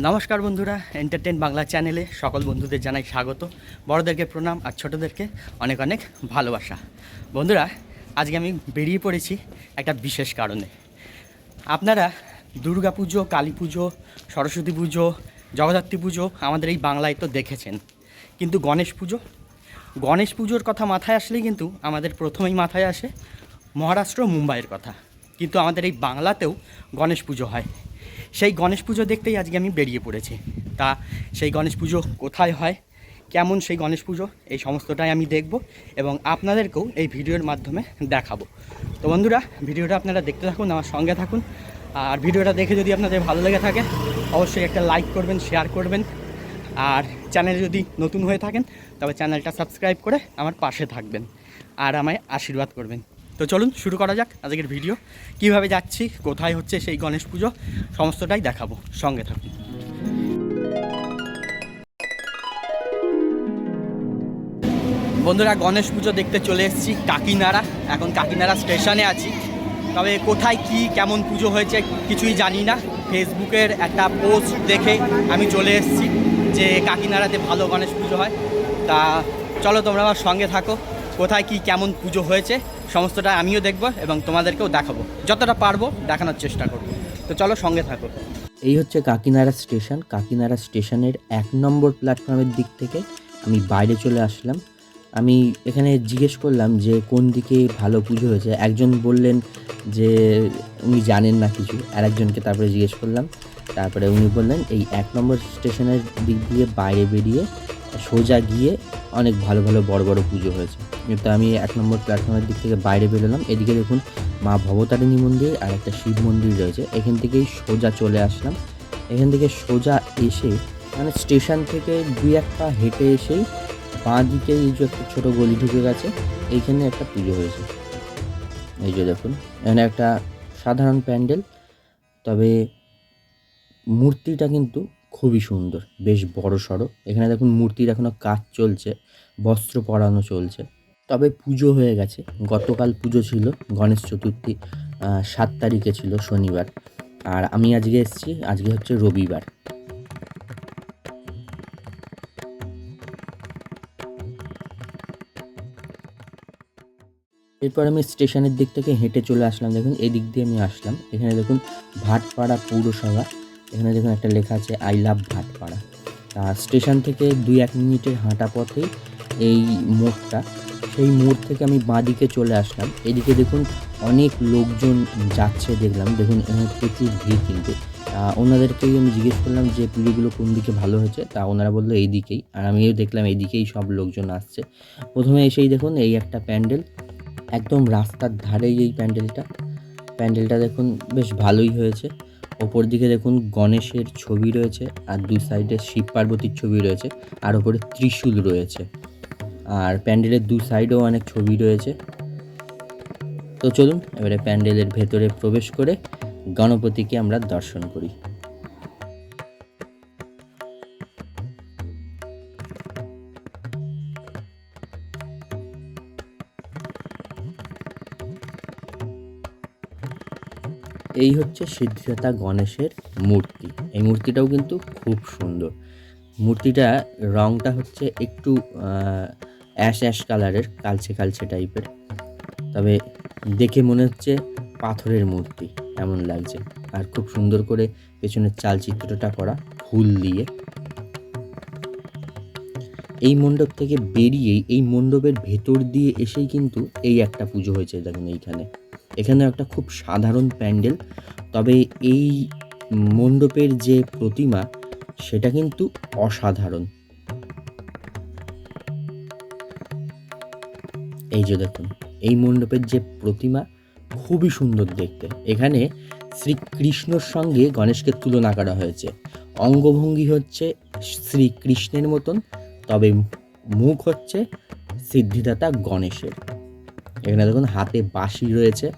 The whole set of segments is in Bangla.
নমস্কার বন্ধুরা এন্টারটেন বাংলা চ্যানেলে সকল বন্ধুদের জানাই স্বাগত। বড়দেরকে প্রণাম আর ছোটোদেরকে অনেক অনেক ভালোবাসা। বন্ধুরা, আজকে আমি বেরিয়ে পড়েছি একটা বিশেষ কারণে। আপনারা দুর্গা পুজো, কালী পুজো, সরস্বতী পুজো, জগদ্ধাত্রী পুজো আমাদের এই বাংলায় তো দেখেছেন। কিন্তু গণেশ পুজো? গণেশ পুজোর কথা মাথায় আসলেই কিন্তু আমাদের প্রথমেই মাথায় আসে মহারাষ্ট্র, মুম্বাইয়ের কথা। কিন্তু আমাদের এই বাংলাতেও গণেশ পুজো হয়। সেই গণেশ পুজো দেখতেই আজকে আমি বেরিয়ে পড়েছি। তা সেই গণেশ পুজো কোথায় হয়? কেমন সেই গণেশ পুজো? এই সমস্তটাই আমি দেখব এবং আপনাদেরকেও এই ভিডিওর মাধ্যমে দেখাবো। তো বন্ধুরা, ভিডিওটা আপনারা দেখতে থাকুন, আমার সঙ্গে থাকুন। আর ভিডিওটা দেখে যদি আপনাদের ভালো লেগে থাকে, অবশ্যই একটা লাইক করবেন, শেয়ার করবেন। আর চ্যানেল যদি নতুন হয়ে থাকেন, তবে চ্যানেলটা সাবস্ক্রাইব করে আমার পাশে থাকবেন। আর আমায় আশীর্বাদ করবেন। তো চলুন শুরু করা যাক আজকের ভিডিও। কীভাবে যাচ্ছি, কোথায় হচ্ছে সেই গণেশ পুজো, সমস্তটাই দেখাবো। সঙ্গে থাকুন। বন্ধুরা, গণেশ পুজো দেখতে চলে এসেছি কাকিনাড়া। এখন কাকিনাড়া স্টেশনে আছি। তবে কোথায় কি, কেমন পুজো হয়েছে কিছুই জানি না। ফেসবুকের একটা পোস্ট দেখে আমি চলে এসেছি যে কাকিনাড়াতে ভালো গণেশ পুজো হয়। তা চলো তোমরা আমার সঙ্গে থাকো। কোথায় কি কেমন পুজো হয়েছে, সমস্তটা আমিও দেখব এবং তোমাদেরকেও দেখাবো। যতটা পারব দেখানোর চেষ্টা করব। তো চলো সঙ্গে থাকো। এই হচ্ছে কাকিনাড়া স্টেশন। কাকিনাড়া স্টেশনের এক নম্বর প্ল্যাটফর্মের দিক থেকে আমি বাইরে চলে আসলাম। আমি এখানে জিজ্ঞেস করলাম যে কোন দিকে ভালো পুজো হয়েছে। একজন বললেন যে উনি জানেন না কিছু। আর একজনকে তারপরে জিজ্ঞেস করলাম। তারপরে উনি বললেন, এই এক নম্বর স্টেশনের দিক দিয়ে বাইরে বেরিয়ে সোজা গিয়ে অনেক ভালো ভালো বড় বড় পুজো হয়েছে। তো আমি এক নম্বর প্ল্যাটফর্মের দিক থেকে বাইরে বেরোলাম। এদিকে দেখুন মা ভবতারিণী মন্দির আর একটা শিব মন্দির রয়েছে। এখান থেকেই সোজা চলে আসলাম। এখান থেকে সোজা এসে মানে স্টেশন থেকে দুই এক পা হেঁটে এসেই বাঁ দিকে এই যে একটা ছোটো গলি ঢুকে গেছে, এইখানে একটা পুজো হয়েছে। এই যে দেখুন, এখানে একটা সাধারণ প্যান্ডেল। তবে মূর্তিটা কিন্তু খুবই সুন্দর, বেশ বড় সড়ো। এখানে দেখুন মূর্তির এখনও কাজ চলছে, বস্ত্র পরানো চলছে। তবে পুজো হয়ে গেছে। গতকাল পুজো ছিল, গণেশ চতুর্থী সাত তারিখে ছিল শনিবার। আর আমি আজকে এসেছি, আজকে হচ্ছে রবিবার। এরপর আমি স্টেশনের দিক থেকে হেঁটে চলে আসলাম। দেখুন, এদিক দিয়ে আমি আসলাম। এখানে দেখুন ভাটপাড়া পৌরসভা। এখানে দেখুন একটা লেখা আছে আই লাভ ভাটপাড়া। তা স্টেশন থেকে দুই এক মিনিটের হাঁটা পথে এই মোড়টা। সেই মোড় থেকে আমি বাঁদিকে চলে আসলাম। এদিকে দেখুন অনেক লোকজন যাচ্ছে দেখলাম। দেখুন প্রচুর ভিড় কিন্তু। ওনাদেরকেই আমি জিজ্ঞেস করলাম যে পুজোগুলো কোন দিকে ভালো হয়েছে? তা ওনারা বলল এই দিকেই আর আমিও দেখলাম এইদিকেই সব লোকজন আসছে। প্রথমে এসেই দেখুন এই একটা প্যান্ডেল। একদম রাস্তার ধারেই এই প্যান্ডেলটা। প্যান্ডেলটা দেখুন বেশ ভালোই হয়েছে। ওপর দিকে দেখুন গণেশের ছবি রয়েছে, আর দুই সাইডে শিব পার্বতীর ছবি রয়েছে, আর ওপরে ত্রিশূল রয়েছে। আর প্যান্ডেলের দু সাইডেও অনেক ছবি রয়েছে। তো চলুন, এবারে প্যান্ডেলের ভেতরে প্রবেশ করে গণপতিকে আমরা দর্শন করি। এই হচ্ছে সিদ্ধিদাতা গণেশের মূর্তি। এই মূর্তিটাও কিন্তু খুব সুন্দর। মূর্তিটা রংটা হচ্ছে একটু অ্যাশ অ্যাশ কালারের কালচে কালচে টাইপের। তবে দেখে মনে হচ্ছে পাথরের মূর্তি এমন লাগছে। আর খুব সুন্দর করে পেছনের চালচিত্রটা করা, ফুল দিয়ে। এই মণ্ডপ থেকে বেরিয়েই এই মণ্ডপের ভেতর দিয়ে এসেই কিন্তু এই একটা পুজো হয়েছে, দেখুন এইখানে। এখানে একটা খুব সাধারণ প্যান্ডেল, তবে এই মণ্ডপের যে প্রতিমা, সেটা কিন্তু অসাধারণ। এই যে দেখুন, এই মণ্ডপের যে প্রতিমা, খুবই সুন্দর দেখতে। এখানে শ্রীকৃষ্ণর সঙ্গে গণেশকে তুলনা করা হয়েছে। অঙ্গভঙ্গি হচ্ছে শ্রীকৃষ্ণের মতন তবে মুখ হচ্ছে সিদ্ধিদাতা গণেশের। এখানে দেখুন, হাতে বাঁশি রয়েছে,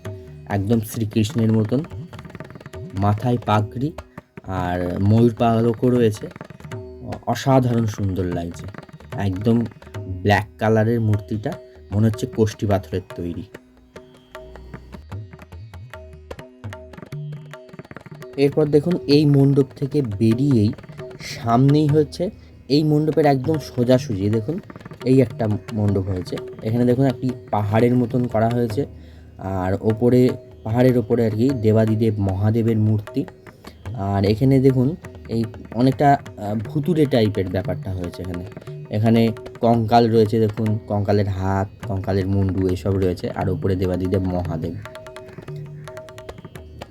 একদম শ্রীকৃষ্ণের মতন। মাথায় পাগড়ি আর ময়ূর পালকও রয়েছে। অসাধারণ সুন্দর লাগছে। একদম ব্ল্যাক কালারের মূর্তিটা, মনে হচ্ছে কোষ্ঠী পাথরের তৈরি। এরপর দেখুন, এই মণ্ডপ থেকে বেরিয়েই সামনেই হচ্ছে এই মণ্ডপের একদম সোজাসুজি, দেখুন, এই একটা মণ্ডপ হয়েছে। এখানে দেখুন, একটি পাহাড়ের মতন করা হয়েছে। আর ওপরে, পাহাড়ের ওপরে আর কি, দেবাদিদেব মহাদেবের মূর্তি। আর এখানে দেখুন, এই অনেকটা ভুতুরে টাইপের ব্যাপারটা হয়েছে এখানে। এখানে কঙ্কাল রয়েছে, দেখুন, কঙ্কালের হাত, কঙ্কালের মুন্ডু, এসব রয়েছে। আর ওপরে দেবাদিদেব মহাদেব।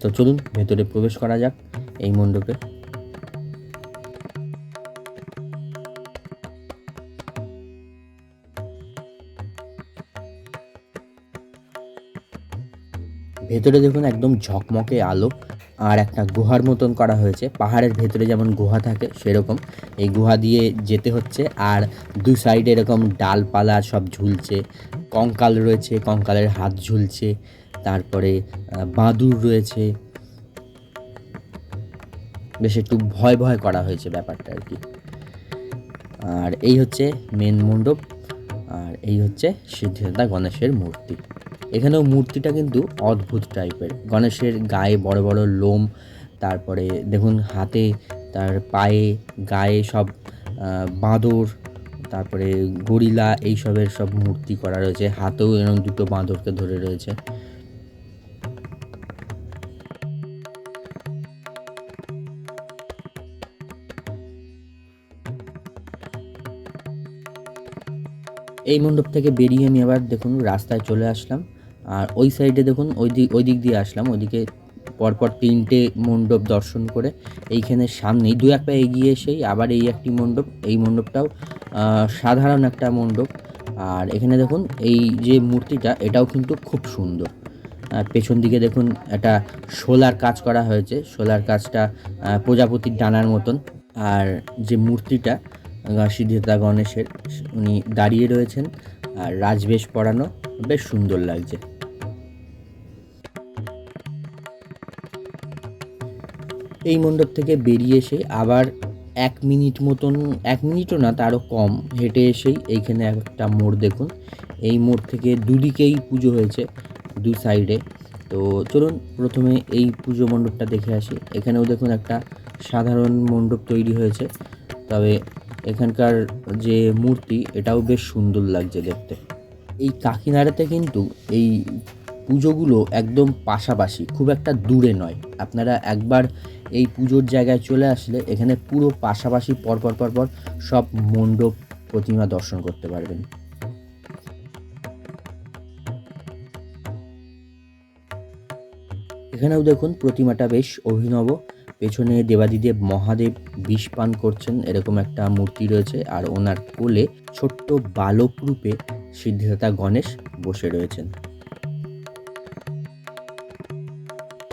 তো চলুন, ভেতরে প্রবেশ করা যাক এই মণ্ডপে। ভেতরে দেখুন একদম ঝকমকে আলো আর একটা গুহার মতন করা হয়েছে। পাহাড়ের ভেতরে যেমন গুহা থাকে, সেরকম। এই গুহা দিয়ে যেতে হচ্ছে আর দু সাইডে এরকম ডালপালা সব ঝুলছে। কঙ্কাল রয়েছে, কঙ্কালের হাত ঝুলছে। তারপরে বাদুর রয়েছে। বেশ একটু ভয় ভয় করা হয়েছে ব্যাপারটা আর কি। আর এই হচ্ছে মেন মণ্ডপ। আর এই হচ্ছে সিদ্ধিদাতা গণেশের মূর্তি। এখানেও মূর্তিটা কিন্তু অদ্ভুত টাইপের। গণেশের গায়ে বড় বড় লোম, তারপরে দেখুন হাতে তার পায়ে, গায়ে সব বাঁদর, তারপরে গরিলা এইসবের সব মূর্তি করা রয়েছে। হাতেও এরকম দুটো বাঁদরকে ধরে রয়েছে। এই মণ্ডপ থেকে বেরিয়ে আমি আবার দেখুন রাস্তায় চলে আসলাম। আর ওই সাইডে দেখুন ওই দিক ওই দিক দিয়ে আসলাম ওইদিকে পরপর তিনটে মণ্ডপ দর্শন করে এইখানে সামনেই দু এক পা এগিয়ে এসেই আবার এই একটি মণ্ডপ এই মণ্ডপটাও সাধারণ একটা মণ্ডপ। আর এখানে দেখুন এই যে মূর্তিটা এটাও কিন্তু খুব সুন্দর। পেছন দিকে দেখুন একটা সোলার কাজ করা হয়েছে সোলার কাজটা প্রজাপতির ডানার মতন। আর যে মূর্তিটা আহ, সিদ্ধিদাতা গণেশের উনি দাঁড়িয়ে রয়েছেন। আর রাজবেশ পরানো বেশ সুন্দর লাগছে। এই মণ্ডপ থেকে বেরিয়ে এসে আবার এক মিনিট মতন, এক মিনিটও না, তারও কম হেঁটে এসেই এইখানে একটা মোড় দেখুন। এই মোড় থেকে দুদিকেই পুজো হয়েছে, দু সাইডে। তো চলুন, প্রথমে এই পুজো মণ্ডপটা দেখে আসি। এখানেও দেখুন একটা সাধারণ মণ্ডপ তৈরি হয়েছে। তবে এখানকার যে মূর্তি, এটাও বেশ সুন্দর লাগছে দেখতে। এই কাকিনাড়াতে কিন্তু এই পুজোগুলো একদম পাশাপাশি, খুব একটা দূরে নয়। আপনারা একবার এই পুজোর জায়গায় চলে আসলে এখানে পুরো পাশাপাশি পরপর পরপর সব মণ্ডপ প্রতিমা দর্শন করতে পারবেন। এখানেও দেখুন প্রতিমাটা বেশ অভিনব। পেছনে দেবাদিদেব মহাদেব বিষ পান করছেন, এরকম একটা মূর্তি রয়েছে আর ওনার কোলে ছোট্ট বালক রূপে সিদ্ধিদাতা গণেশ বসে রয়েছেন।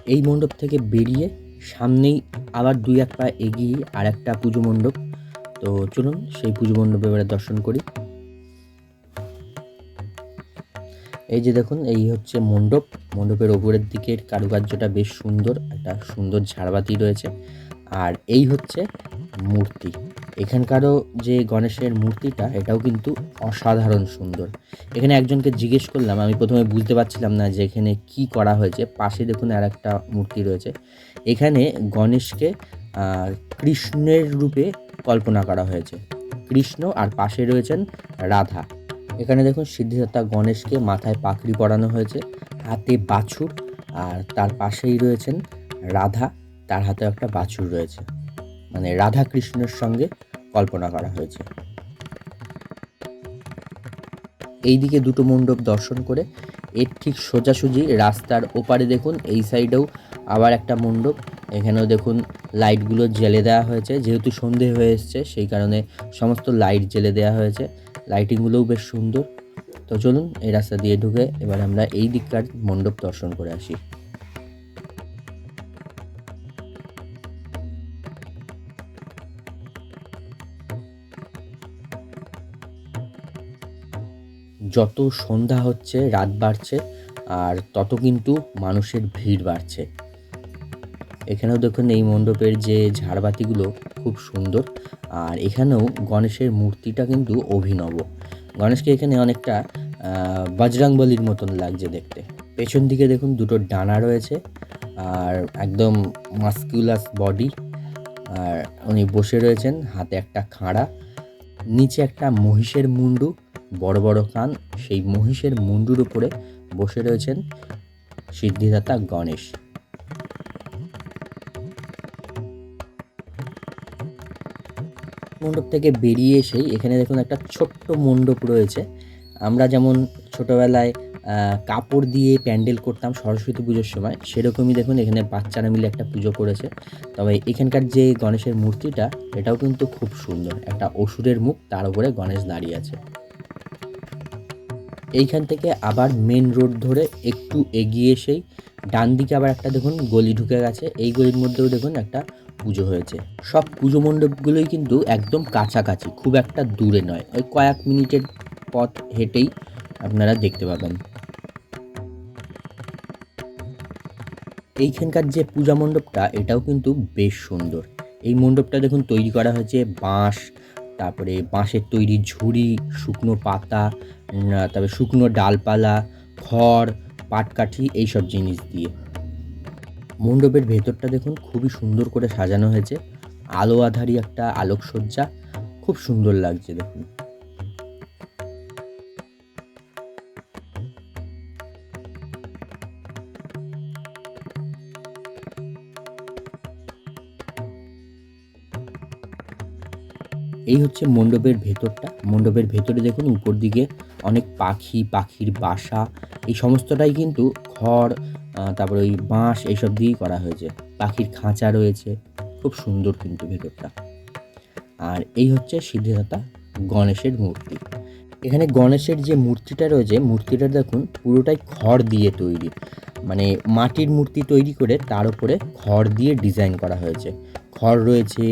এই মণ্ডপ থেকে বেরিয়ে সামনেই আবার দুই এক পা এগিয়ে আর একটা পুজো মণ্ডপ। তো চলুন সেই পুজো মণ্ডপে এবারে দর্শন করি। এই যে দেখুন, এই হচ্ছে মণ্ডপ। মণ্ডপের ওপরের দিকের কারুকার্যটা বেশ সুন্দর, একটা সুন্দর ঝাড়বাতি রয়েছে। আর এই হচ্ছে মূর্তি। এখানকারও যে গণেশের মূর্তিটা, এটাও কিন্তু অসাধারণ সুন্দর। এখানে একজনকে জিজ্ঞেস করলাম, আমি প্রথমে বুঝতে পারছিলাম না যে এখানে কি করা হয়েছে। পাশে দেখুন আর একটা মূর্তি রয়েছে। এখানে গণেশকে কৃষ্ণের রূপে কল্পনা করা হয়েছে। কৃষ্ণ আর পাশে রয়েছেন রাধা। এখানে দেখুন সিদ্ধিদাতা গণেশকে মাথায় পাখড়ি পরানো হয়েছে, হাতে বাছুর, আর তার পাশেই রয়েছেন রাধা, তার হাতে একটা বাছুর রয়েছে। মানে রাধা কৃষ্ণের সঙ্গে কল্পনা করা হয়েছে। এইদিকে দুটো মণ্ডপ দর্শন করে, এর ঠিক সোজাসুজি রাস্তার ওপারে দেখুন, এই সাইডেও আবার একটা মণ্ডপ এখানেও দেখুন, লাইটগুলো জ্বেলে দেওয়া হয়েছে। যেহেতু সন্ধে হয়ে এসছে, সেই কারণে সমস্ত লাইট জ্বেলে দেওয়া হয়েছে। লাইটিংগুলোও বেশ সুন্দর। তো চলুন, এই রাস্তা দিয়ে ঢুকে এবার আমরা এই দিককার মণ্ডপ দর্শন করে আসি। যত সন্ধ্যা হচ্ছে, রাত বাড়ছে, আর তত কিন্তু মানুষের ভিড় বাড়ছে। এখানেও দেখুন এই মণ্ডপের যে ঝাড়বাতিগুলো খুব সুন্দর। আর এখানেও গণেশের মূর্তিটা কিন্তু অভিনব। গণেশকে এখানে অনেকটা বজরংবলির মতন লাগছে দেখতে। পেছন দিকে দেখুন দুটো ডানা রয়েছে, আর একদম মাস্কুলাস বডি। আর উনি বসে রয়েছেন, হাতে একটা খাঁড়া। নিচে একটা মহিষের মুন্ডু, বড় বড় কান। সেই মহিষের মুন্ডুর উপরে বসে রয়েছেন সিদ্ধিদাতা গণেশ। মণ্ডপ থেকে বেরিয়ে এসেই এখানে দেখুন একটা ছোট্ট মণ্ডপ রয়েছে। আমরা যেমন ছোটোবেলায় কাপড় দিয়ে প্যান্ডেল করতাম সরস্বতী পুজোর সময়, সেরকমই দেখুন এখানে বাচ্চারা মিলে একটা পুজো করেছে। তবে এখানকার যে গণেশের মূর্তিটা, এটাও কিন্তু খুব সুন্দর। একটা অসুরের মুখ, তার উপরে গণেশ দাঁড়িয়ে আছে। এইখান থেকে আবার মেন রোড ধরে একটু এগিয়ে এসেই ডান দিকে আবার একটা দেখুন গলি ঢুকে গেছে। এই গলির মধ্যেও দেখুন একটা পুজো হয়েছে। সব পুজো মণ্ডপগুলোই কিন্তু একদম কাছাকাছি, খুব একটা দূরে নয়। ওই কয়েক মিনিটের পথ হেঁটেই আপনারা দেখতে পাবেন। এইখানকার যে পূজা মণ্ডপটা, এটাও কিন্তু বেশ সুন্দর। এই মণ্ডপটা দেখুন তৈরি করা হয়েছে বাঁশ, তারপরে বাঁশের তৈরি ঝুড়ি, শুকনো পাতা তারপরে শুকনো ডালপালা, খড়, পাটকাঠি এইসব জিনিস দিয়ে। মণ্ডপের ভেতরটা দেখুন, খুবই সুন্দর করে সাজানো হয়েছে। আলো আধারি একটা আলোকসজ্জা, খুব সুন্দর লাগছে দেখুন। এই হচ্ছে মণ্ডপের ভেতরটা। মণ্ডপের ভেতরে দেখুন উপর দিকে অনেক পাখি, পাখির বাসা, এই সমস্তটাই কিন্তু খড় তারপরে ওই বাঁশ এইসব দিয়েই করা হয়েছে। পাখির খাঁচা রয়েছে, খুব সুন্দর কিন্তু ভেতরটা। আর এই হচ্ছে সিদ্ধিদাতা গণেশের মূর্তি। এখানে গণেশের যে মূর্তিটা রয়েছে, মূর্তিটা দেখুন পুরোটাই খড় দিয়ে তৈরি। মানে মাটির মূর্তি তৈরি করে তার উপরে খড় দিয়ে ডিজাইন করা হয়েছে। খড় রয়েছে,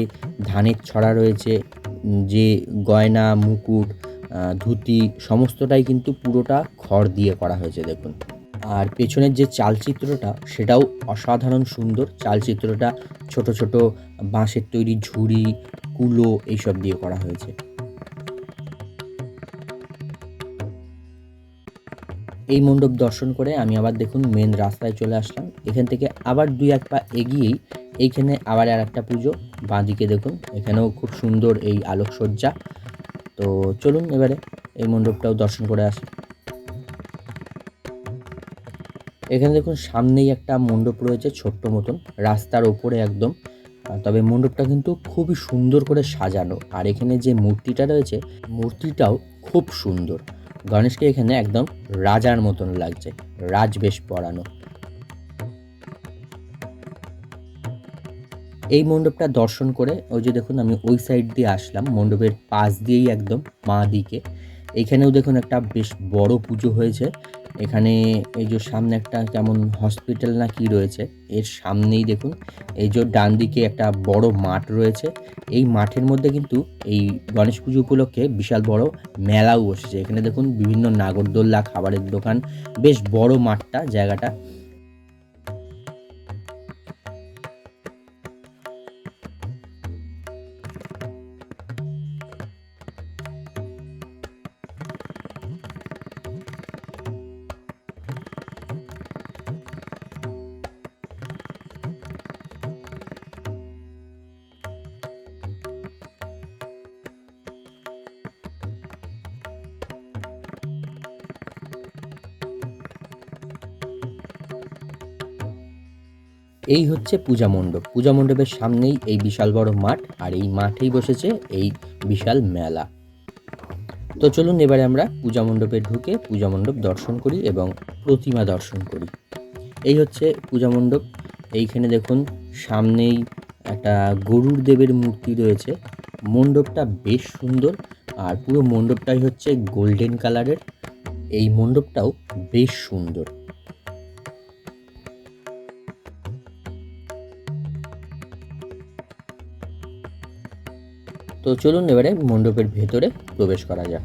ধানের ছড়া রয়েছে যে গয়না, মুকুট ধুতি সমস্তটাই কিন্তু পুরোটা খড় দিয়ে করা হয়েছে, দেখুন। আর পেছনের যে চালচিত্রটা, সেটাও অসাধারণ সুন্দর। চালচিত্রটা ছোট ছোট বাঁশের তৈরি ঝুড়ি, কুলো এইসব দিয়ে করা হয়েছে। এই মণ্ডপ দর্শন করে আমি আবার দেখুন মেন রাস্তায় চলে আসলাম। এখান থেকে আবার দুই এক পা এগিয়েই এইখানে আবার আর একটা পুজো। বাঁদিকে দেখুন। এখানেও খুব সুন্দর এই আলোকসজ্জা। তো চলুন এবারে এই মণ্ডপটাও দর্শন করে আসি। এখানে দেখুন, সামনেই একটা মণ্ডপ রয়েছে ছোট্ট মতন, রাস্তার ওপরে একদম। তবে মণ্ডপটা কিন্তু খুবই সুন্দর করে সাজানো। আর এখানে যে মূর্তিটা রয়েছে, মূর্তিটাও খুব সুন্দর। গণেশকে এখানে একদম রাজার মতন লাগছে, রাজবেশ পরানো। এই মণ্ডপটা দর্শন করে, ওই যে দেখুন আমি ওই সাইড দিয়ে আসলাম, মণ্ডপের পাশ দিয়েই একদম মা দিকে। এখানেও দেখুন একটা বেশ বড় পুজো হয়েছে। এখানে এই যে সামনে একটা কেমন হসপিটাল না কি রয়েছে, এর সামনেই দেখুন, এই যে ডান দিকে একটা বড় মাঠ রয়েছে। এই মাঠের মধ্যে কিন্তু এই গণেশ পুজো উপলক্ষে বিশাল বড় মেলাও বসেছে। এখানে দেখুন বিভিন্ন নাগরদোল্লা খাবারের দোকান, বেশ বড় মাঠটা, জায়গাটা। হচ্ছে পূজা মণ্ডপ। পূজা মণ্ডপের সামনেই এই বিশাল বড় মাঠ আর এই মাঠেই বসেছে এই বিশাল মেলা। তো চলুন এবারে আমরা পূজা মণ্ডপে ঢুকে পূজা মণ্ডপ দর্শন করি এবং প্রতিমা দর্শন করি। এই হচ্ছে পূজা মণ্ডপ। এইখানে দেখুন সামনেই একটা গরুর দেবের মূর্তি রয়েছে। মণ্ডপটা বেশ সুন্দর আর পুরো মণ্ডপটাই হচ্ছে গোল্ডেন কালারের। এই মণ্ডপটাও বেশ সুন্দর। তো চলুন এবারে মণ্ডপের ভেতরে প্রবেশ করা যাক।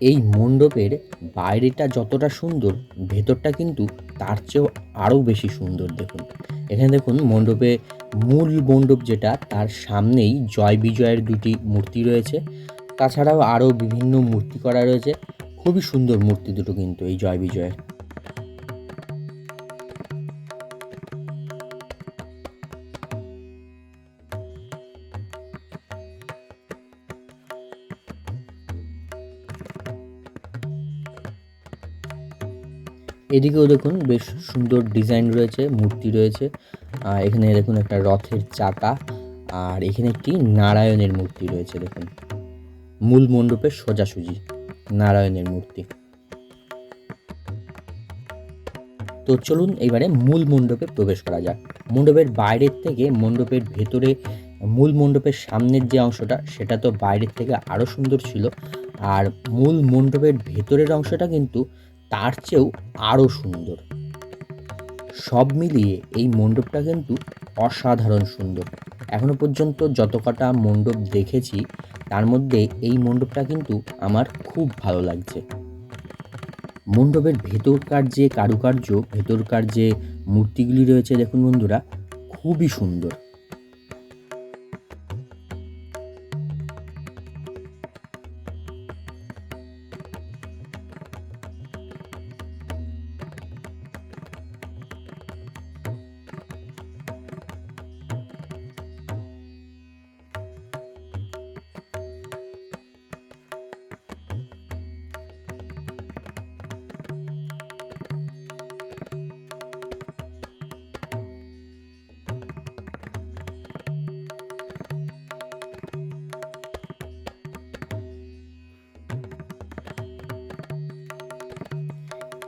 এই মণ্ডপের বাইরেটা যতটা সুন্দর, ভেতরটা কিন্তু তার চেয়েও আরও বেশি সুন্দর দেখুন। এখানে দেখুন মণ্ডপে মূল মণ্ডপ যেটা, তার সামনেই জয় বিজয়ের দুটি মূর্তি রয়েছে। তাছাড়াও আরও বিভিন্ন মূর্তি করা রয়েছে। খুবই সুন্দর মূর্তি দুটো কিন্তু এই জয় বিজয়ের। এদিকেও দেখুন বেশ সুন্দর ডিজাইন রয়েছে, মূর্তি রয়েছে। এখানে দেখুন একটা রথের চাকা, আর এখানে একটি নারায়ণের মূর্তি রয়েছে, দেখুন। মূল মণ্ডপের সোজাসুজি, নারায়ণের মূর্তি। তো চলুন এবারে মূল মণ্ডপে প্রবেশ করা যাক। মণ্ডপের বাইরের থেকে মণ্ডপের ভেতরে, মূল মণ্ডপের সামনের যে অংশটা, সেটা তো বাইরের থেকে আরও সুন্দর ছিল। আর মূল মণ্ডপের ভেতরের অংশটা কিন্তু তার চেয়েও আরও সুন্দর। সব মিলিয়ে এই মণ্ডপটা কিন্তু অসাধারণ সুন্দর। এখনও পর্যন্ত যত কটা মণ্ডপ দেখেছি, তার মধ্যে এই মণ্ডপটা কিন্তু আমার খুব ভালো লাগছে। মণ্ডপের ভেতরকার যে কারুকার্য, ভেতরকার যে মূর্তিগুলি রয়েছে, দেখুন বন্ধুরা, খুবই সুন্দর।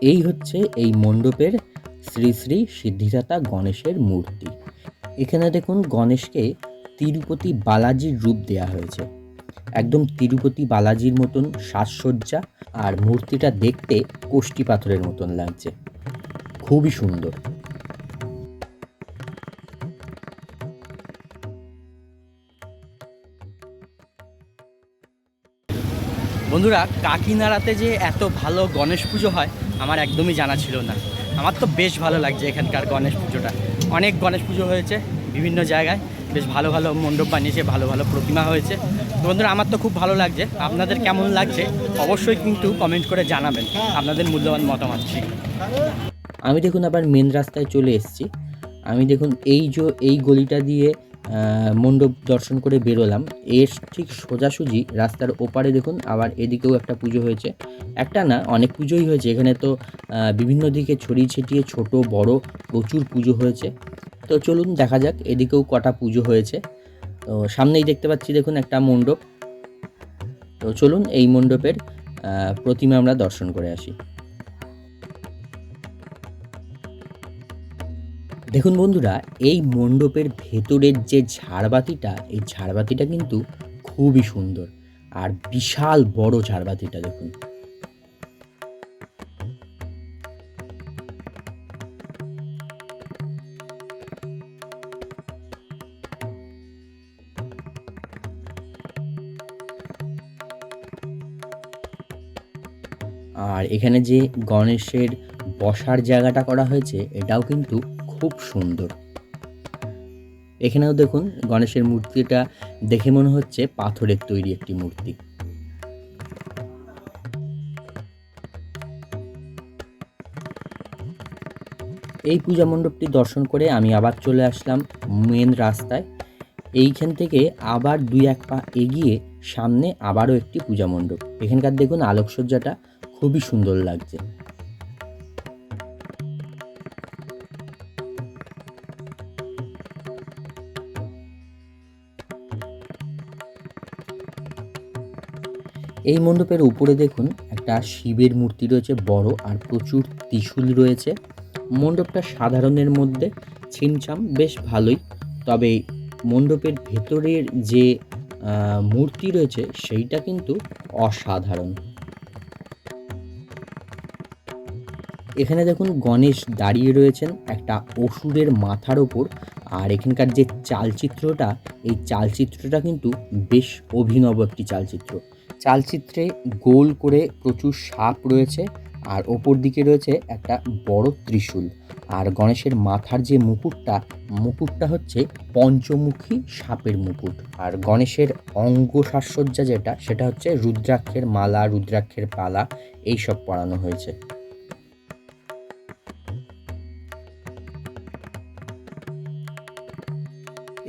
এই হচ্ছে এই মণ্ডপের শ্রী শ্রী সিদ্ধিদাতা গণেশের মূর্তি। এখানে দেখুন গণেশকে তিরুপতি বালাজির রূপ দেয়া হয়েছে। একদম তিরুপতি বালাজির মতন সাজসজ্জা আর মূর্তিটা দেখতে কোষ্টি পাথরের মতন লাগছে। খুবই সুন্দর। বন্ধুরা, কাকিনাড়াতে যে এত ভালো গণেশ পুজো হয়, আমার একদমই জানা ছিল না। আমার তো বেশ ভালো লাগছে এখানকার গণেশ পুজোটা। অনেক গণেশ পুজো হয়েছে বিভিন্ন জায়গায়। বেশ ভালো ভালো মণ্ডপ বানিয়েছে, ভালো ভালো প্রতিমা হয়েছে। বন্ধুরা, আমার তো খুব ভালো লাগছে। আপনাদের কেমন লাগছে? অবশ্যই কিন্তু কমেন্ট করে জানাবেন। আপনাদের মূল্যবান মতামত আমি দেখুন আবার মেন রাস্তায় চলে এসেছি। আমি দেখুন এই যে, এই গলিটা দিয়ে মণ্ডপ দর্শন করে বেরোলাম। এর ঠিক সোজাসুজি রাস্তার ওপারে দেখুন, আবার এদিকেও একটা পুজো হয়েছে। একটা না, অনেক পুজোই হয়েছে। এখানে তো বিভিন্ন দিকে ছড়িয়ে ছিটিয়ে ছোট, বড় প্রচুর পুজো হয়েছে। তো চলুন দেখা যাক, এদিকেও কটা পুজো হয়েছে। তো সামনেই দেখতে পাচ্ছি দেখুন একটা মণ্ডপ। তো চলুন এই মণ্ডপের প্রতিমা আমরা দর্শন করে আসি। দেখুন বন্ধুরা, এই মণ্ডপের ভেতরের যে ঝাড়বাতিটা, এই ঝাড়বাতিটা কিন্তু খুবই সুন্দর। আর বিশাল বড় ঝাড়বাতিটা দেখুন। আর এখানে যে গণেশের বসার জায়গাটা করা হয়েছে, এটাও কিন্তু খুব সুন্দর। এখানেও দেখুন গণেশের মূর্তিটা দেখে মনে হচ্ছে পাথরের তৈরি একটি মূর্তি। এই পূজা মণ্ডপটি দর্শন করে আমি আবার চলে আসলাম মেন রাস্তায়। এইখান থেকে আবার দুই এক পা এগিয়ে সামনে আবারও একটি পূজা মণ্ডপ। এখানকার দেখুন আলোকসজ্জাটা খুবই সুন্দর লাগছে। এই মণ্ডপের উপরে দেখুন একটা শিবের মূর্তি রয়েছে, বড় আর প্রচুর ত্রিশূল রয়েছে। মণ্ডপটা সাধারণের মধ্যে, ছিমছাম, বেশ ভালোই। তবে মণ্ডপের ভেতরের যে মূর্তি রয়েছে, সেইটা কিন্তু অসাধারণ। এখানে দেখুন গণেশ দাঁড়িয়ে রয়েছেন, একটা অসুরের মাথার ওপর। আর এখানকার যে চালচিত্রটা, এই চালচিত্রটা কিন্তু বেশ অভিনব একটি চালচিত্র। চালচিত্রে গোল করে প্রচুর সাপ রয়েছে আর ওপর দিকে রয়েছে একটা বড় ত্রিশূল। আর গণেশের মাথার যে মুকুটটা মুকুটটা হচ্ছে পঞ্চমুখী সাপের মুকুট। আর গণেশের অঙ্গ সাজসজ্জা যেটা, সেটা হচ্ছে রুদ্রাক্ষের মালা, রুদ্রাক্ষের পালা, এইসব পরানো হয়েছে।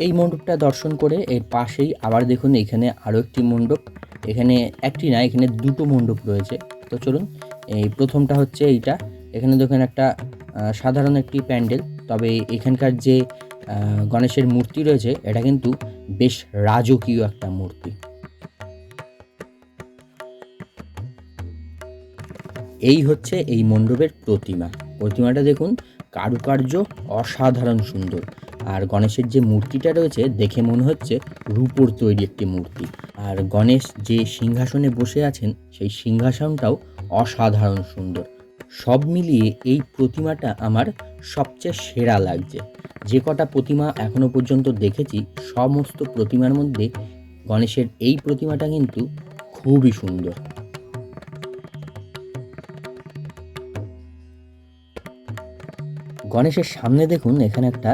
এই মণ্ডপটা দর্শন করে এর পাশেই আবার দেখুন, এখানে আরও একটি মণ্ডপ। এখানে একটি না, এখানে দুটো মণ্ডপ রয়েছে। তো চলুন, এই প্রথমটা হচ্ছে এইটা। এখানে দেখুন একটা সাধারণ একটি প্যান্ডেল। তবে এখানকার যে গণেশের মূর্তি রয়েছে, এটা কিন্তু বেশ রাজকীয় একটা মূর্তি। এই হচ্ছে এই মণ্ডপের প্রতিমা। প্রতিমাটা দেখুন, কারুকার্য অসাধারণ সুন্দর। আর গণেশের যে মূর্তিটা রয়েছে, দেখে মনে হচ্ছে রূপোর তৈরি একটি মূর্তি। আর গণেশ যে সিংহাসনে বসে আছেন, সেই সিংহাসনটাও অসাধারণ সুন্দর। সব মিলিয়ে এই প্রতিমাটা আমার সবচেয়ে সেরা লাগছে। যে কটা প্রতিমা এখনও পর্যন্ত দেখেছি, সমস্ত প্রতিমার মধ্যে গণেশের এই প্রতিমাটা কিন্তু খুবই সুন্দর। গণেশের সামনে দেখুন, এখানে একটা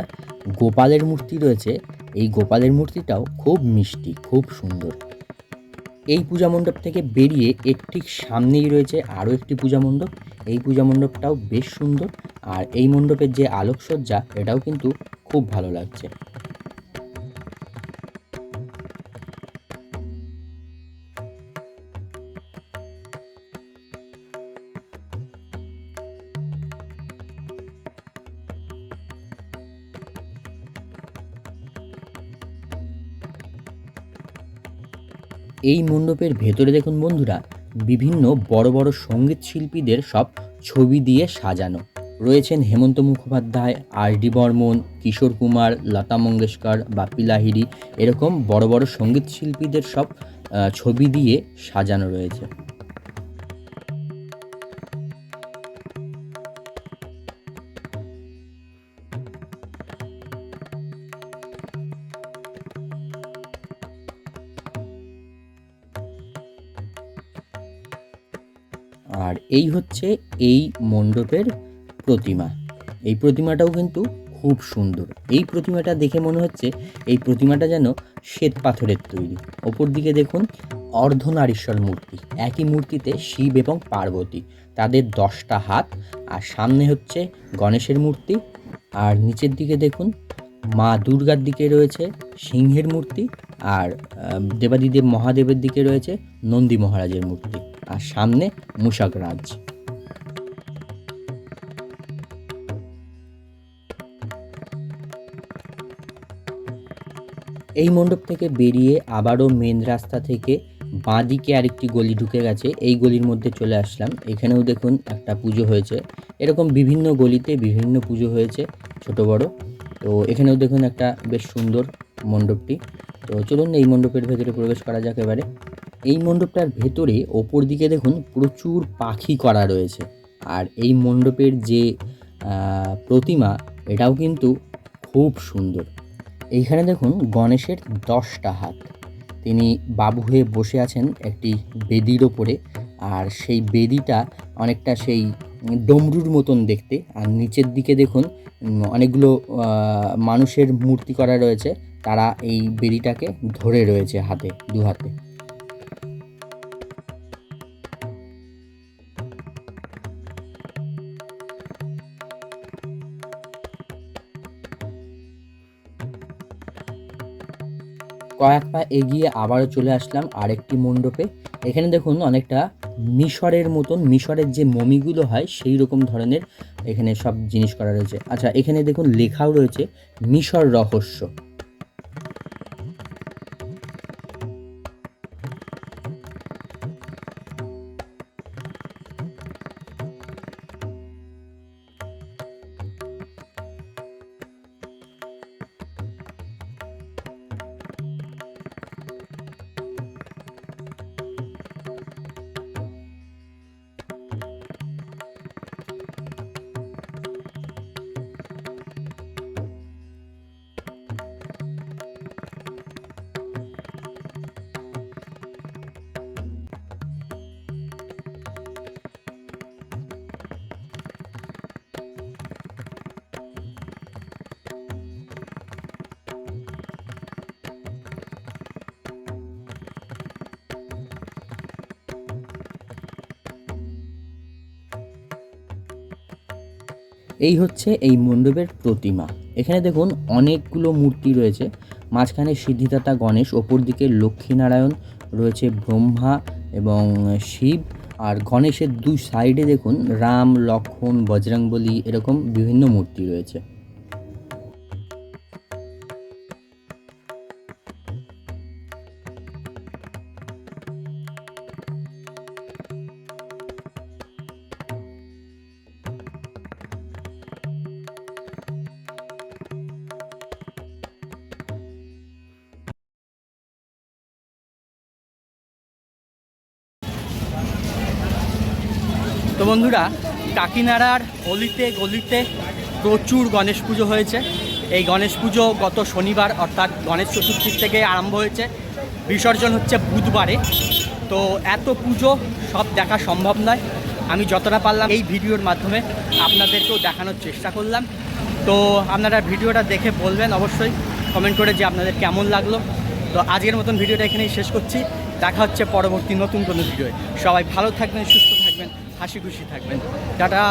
গোপালের মূর্তি রয়েছে। এই গোপালের মূর্তিটাও খুব মিষ্টি, খুব সুন্দর। এই পূজা মণ্ডপ থেকে বেরিয়ে এর ঠিক সামনেই রয়েছে আরও একটি পূজা মণ্ডপ। এই পূজা মণ্ডপটাও বেশ সুন্দর, আর এই মণ্ডপের যে আলোকসজ্জা, এটাও কিন্তু খুব ভালো লাগছে। এই মণ্ডপের ভেতরে দেখুন বন্ধুরা, বিভিন্ন বড় বড় সংগীত শিল্পীদের সব ছবি দিয়ে সাজানো। রয়েছেন হেমন্ত মুখোপাধ্যায়, আর ডি বর্মন, কিশোর কুমার, লতা মঙ্গেশকর বাপি লাহিড়ি এরকম বড় বড় সংগীত শিল্পীদের সব ছবি দিয়ে সাজানো রয়েছে। আর এই হচ্ছে এই মণ্ডপের প্রতিমা। এই প্রতিমাটাও কিন্তু খুব সুন্দর। এই প্রতিমাটা দেখে মনে হচ্ছে এই প্রতিমাটা যেন শ্বেত পাথরের তৈরি। ওপর দিকে দেখুন, অর্ধনারীশ্বর মূর্তি। একই মূর্তিতে শিব এবং পার্বতী। তাদের দশটা হাত আর সামনে হচ্ছে গণেশের মূর্তি। আর নিচের দিকে দেখুন, মা দুর্গার দিকে রয়েছে সিংহের মূর্তি আর দেবাদিদেব মহাদেবের দিকে রয়েছে নন্দী মহারাজের মূর্তি। আর সামনে মূষক রাজ এই মণ্ডপ থেকে বেরিয়ে আবারও মেন রাস্তা থেকে বাঁদিকে আরেকটি গলি ঢুকে গেছে। এই গলির মধ্যে চলে আসলাম। এখানেও দেখুন একটা পুজো হয়েছে। এরকম বিভিন্ন গলিতে বিভিন্ন পুজো হয়েছে, ছোট বড়। তো এখানেও দেখুন একটা বেশ সুন্দর মণ্ডপটি। তো চলুন এই মণ্ডপের ভেতরে প্রবেশ করা যাক এবারে। এই মণ্ডপটার ভেতরে ওপর দিকে দেখুন প্রচুর পাখি করা রয়েছে। আর এই মণ্ডপের যে প্রতিমা, এটাও কিন্তু খুব সুন্দর। এইখানে দেখুন গণেশের দশটা হাত। তিনি বাবু হয়ে বসে আছেন একটি বেদির ওপরে। আর সেই বেদিটা অনেকটা সেই ডমরুর মতন দেখতে। আর নিচের দিকে দেখুন অনেকগুলো মানুষের মূর্তি করা রয়েছে। তারা এই বেদিটাকে ধরে রয়েছে হাতে দু হাতে কয়েক পা এগিয়ে আবারও চলে আসলাম আরেকটি মণ্ডপে। এখানে দেখুন অনেকটা মিশরের মতন, মিশরের যে মমিগুলো হয় সেই রকম ধরনের এখানে সব জিনিস করা রয়েছে। আচ্ছা এখানে দেখুন লেখাও রয়েছে মিশর রহস্য। এই হচ্ছে এই মণ্ডপের প্রতিমা। এখানে দেখুন অনেকগুলো মূর্তি রয়েছে। মাঝখানে সিদ্ধিদাতা গণেশ ওপর দিকে লক্ষ্মীনারায়ণ, রয়েছে ব্রহ্মা এবং শিব। আর গণেশের দুই সাইডে দেখুন রাম, লক্ষ্মণ, বজরংবলী এরকম বিভিন্ন মূর্তি রয়েছে। বন্ধুরা, কাকিনাড়ার অলিতে গলিতে প্রচুর গণেশ পুজো হয়েছে। এই গণেশ পুজো গত শনিবার, অর্থাৎ গণেশ চতুর্থীর থেকে আরম্ভ হয়েছে। বিসর্জন হচ্ছে বুধবারে। তো এত পুজো, সব দেখা সম্ভব নয়। আমি যতটা পারলাম এই ভিডিওর মাধ্যমে আপনাদেরকেও দেখানোর চেষ্টা করলাম। তো আপনারা ভিডিওটা দেখে বলবেন অবশ্যই কমেন্ট করে যে আপনাদের কেমন লাগল। তো আজকের মতন ভিডিওটা এখানেই শেষ করছি। দেখা হচ্ছে পরবর্তী নতুন কোনো ভিডিওয়ে। সবাই ভালো থাকবেন, সুস্থ হাসি খুশি থাকবেন। টাটা।